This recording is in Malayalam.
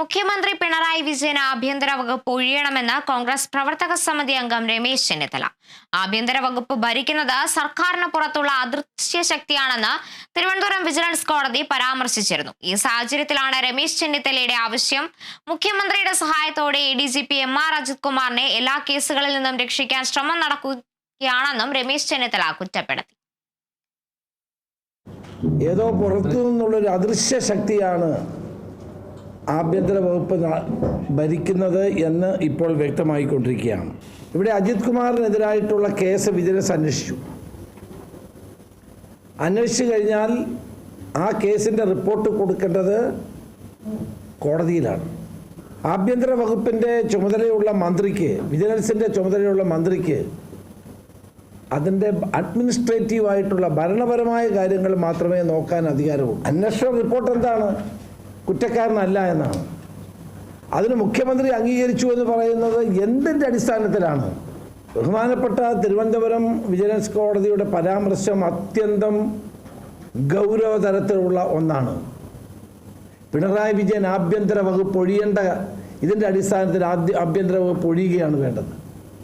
മുഖ്യമന്ത്രി പിണറായി വിജയൻ ആഭ്യന്തര വകുപ്പ് ഒഴിയണമെന്ന് കോൺഗ്രസ് പ്രവർത്തക സമിതി അംഗം രമേശ് ചെന്നിത്തല. ആഭ്യന്തര വകുപ്പ് ഭരിക്കുന്നത് സർക്കാരിന് പുറത്തുള്ള അദൃശ്യ ശക്തിയാണെന്ന് തിരുവനന്തപുരം വിജിലൻസ് കോടതി പരാമർശിച്ചിരുന്നു. ഈ സാഹചര്യത്തിലാണ് രമേശ് ചെന്നിത്തലയുടെ ആവശ്യം. മുഖ്യമന്ത്രിയുടെ സഹായത്തോടെ A D G P M R Ajith കുമാറിനെ എല്ലാ കേസുകളിൽ നിന്നും രക്ഷിക്കാൻ ശ്രമം നടക്കുകയാണെന്നും രമേശ് ചെന്നിത്തല കുറ്റപ്പെടുത്തി. ഏതോ പുറത്തു നിന്നുള്ളൊരു അദൃശ്യ ശക്തിയാണ് ആഭ്യന്തര വകുപ്പ് ഭരിക്കുന്നത് എന്ന് ഇപ്പോൾ വ്യക്തമായിക്കൊണ്ടിരിക്കുകയാണ്. ഇവിടെ അജിത് കുമാറിനെതിരായിട്ടുള്ള കേസ് വിജിലൻസ് അന്വേഷിച്ചു. അന്വേഷിച്ചു കഴിഞ്ഞാൽ ആ കേസിന്റെ റിപ്പോർട്ട് കൊടുക്കേണ്ടത് കോടതിയിലാണ്. ആഭ്യന്തര വകുപ്പിന്റെ ചുമതലയുള്ള മന്ത്രിക്ക് വിജിലൻസിന്റെ ചുമതലയുള്ള മന്ത്രിക്ക് അതിന്റെ അഡ്മിനിസ്ട്രേറ്റീവായിട്ടുള്ള ഭരണപരമായ കാര്യങ്ങൾ മാത്രമേ നോക്കാൻ അധികാരമുള്ളൂ. അന്വേഷണ റിപ്പോർട്ട് എന്താണ്? കുറ്റക്കാരനല്ല എന്നാണ്. അതിന് മുഖ്യമന്ത്രി അംഗീകരിച്ചു എന്ന് പറയുന്നത് എന്തിന്റെ അടിസ്ഥാനത്തിലാണ്? ബഹുമാനപ്പെട്ട തിരുവനന്തപുരം വിജിലൻസ് കോടതിയുടെ പരാമർശം അത്യന്തം ഗൗരവതരത്തിലുള്ള ഒന്നാണ്. പിണറായി വിജയൻ ആഭ്യന്തര വകുപ്പ് ഒഴിയേണ്ട ഇതിന്റെ അടിസ്ഥാനത്തിൽ ആദ്യ ആഭ്യന്തര വകുപ്പ് ഒഴിയുകയാണ് വേണ്ടത്.